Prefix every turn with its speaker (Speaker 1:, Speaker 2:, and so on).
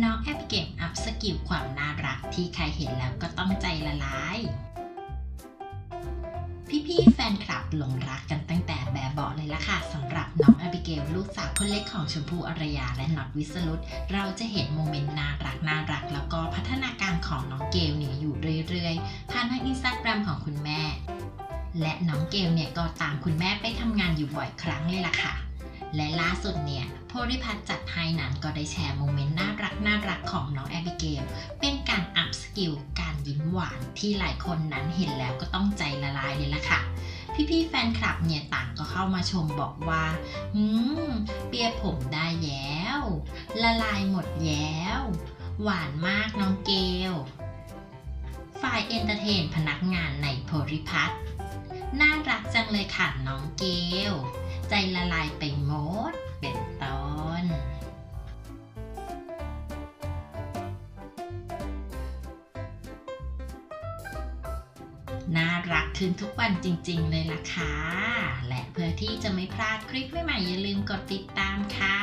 Speaker 1: น้องแอปเกมอัพสกิลความน่ารักที่ใครเห็นแล้วก็ต้องใจละลาย พี่ๆแฟนคลับหลงรักกันตั้งแต่แบบเบาะเลยละค่ะสำหรับน้องแอบิเกลลูกสาวคนเล็กของชมพู่อารยาและน็อตวิสรุตเราจะเห็นโมเมนต์น่ารักน่ารักแล้วก็พัฒนาการของน้องเกลเนี่ยอยู่เรื่อยๆผ่านทางอินสตาแกรมของคุณแม่ และน้องเกลเนี่ยก็ตามคุณแม่ไปทำงานอยู่บ่อยครั้งเลยล่ะค่ะ และล่าสุดเนี่ยโพริพัฒน์จัดให้นั้นก็ได้แชร์โมเมนต์น่า น่ารักของน้องแอบิเกลเป็นการอัพสกิลการยิ้มหวานที่หลายคนนั้นเห็นแล้วก็ต้องใจละลายเลยล่ะค่ะพี่ๆแฟนคลับเนี่ยต่างก็เข้ามาชมบอกว่า อืม เปียผมได้แย้ว ละลายหมดแย้ว หวานมากน้องเกล ฝ่ายเอนเตอร์เทนพนักงานในโพริพัฒน่ารักจังเลยค่ะน้องเกล ใจละลายไปหมด น่ารักขึ้นทุกวันจริง ๆ เลยล่ะค่ะ และเพื่อที่จะไม่พลาดคลิปใหม่ๆอย่าลืมกดติดตามค่ะ